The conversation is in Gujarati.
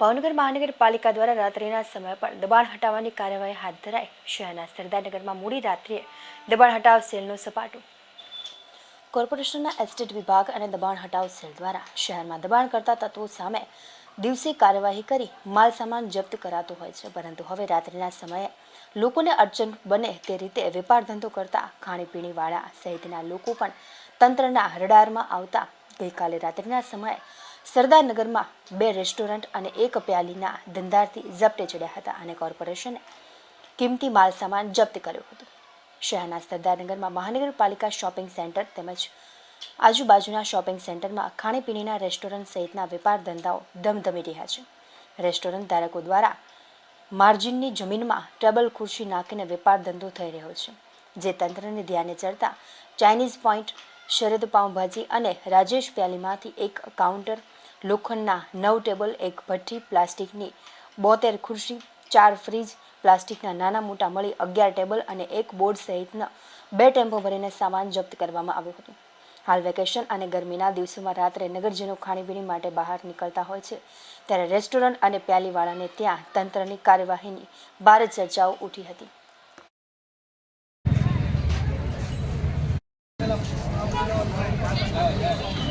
ભાવનગર મહાનગરપાલિકા દ્વારા રાત્રિના સમય પર દબાણ હટાવવાની કાર્યવાહી હાથ ધરાઈ. શહેરના સરદારનગરમાં મોડી રાત્રિએ દબાણ હટાવ સેલનો સપાટો. કોર્પોરેશનના એસ્ટેટ વિભાગ અને દબાણ હટાવ સેલ દ્વારા શહેરમાં દબાણ કરતા તત્વો સામે દિવસે કાર્યવાહી કરી માલ સામાન જપ્ત કરાતો હોય છે. પરંતુ હવે રાત્રિના સમયે લોકોને અડચણ બને તે રીતે વેપાર ધંધો કરતા ખાણીપીણીવાળા સહિતના લોકો પણ તંત્રના રડારમાં આવતા ગઈકાલે રાત્રિના સમયે સરદારનગરમાં બે રેસ્ટોરન્ટ અને એક પ્યાલીના ધંધાર્થી ઝપટે ચડ્યા હતા અને કોર્પોરેશને કિંમતી માલ સામાન જપ્ત કર્યો હતો. શહેરના સરદારનગરમાં મહાનગરપાલિકા શોપિંગ સેન્ટર તેમજ આજુબાજુના શોપિંગ સેન્ટરમાં ખાણીપીણીના રેસ્ટોરન્ટ સહિતના વેપાર ધંધાઓ ધમધમી રહ્યા છે. રેસ્ટોરન્ટ ધારકો દ્વારા માર્જિનની જમીનમાં ટેબલ, ખુરશી નાખીને વેપાર ધંધો થઈ રહ્યો છે, જે તંત્રને ધ્યાને ચડતા ચાઇનીઝ પોઈન્ટ શરદ પાઉંભાજી અને રાજેશ પ્યાલીમાંથી એક કાઉન્ટર લોખંડના નવ ટેબલ એક ભઠ્ઠી પ્લાસ્ટિકની બોતેર ખુરશી ચાર ફ્રીજ પ્લાસ્ટિકના નાના મોટા મળી અગિયાર ટેબલ અને એક બોર્ડ સહિતના બે ટેમ્પો ભરીને સામાન જપ્ત કરવામાં આવ્યું હતું હાલ વેકેશન અને ગરમીના દિવસોમાં રાત્રે નગરજનો ખાણીપીણી માટે બહાર નીકળતા હોય છે ત્યારે રેસ્ટોરન્ટ અને પ્યાલીવાળાને ત્યાં તંત્રની કાર્યવાહીની ભારે ચર્ચાઓ ઉઠી હતી Yeah, yeah, yeah.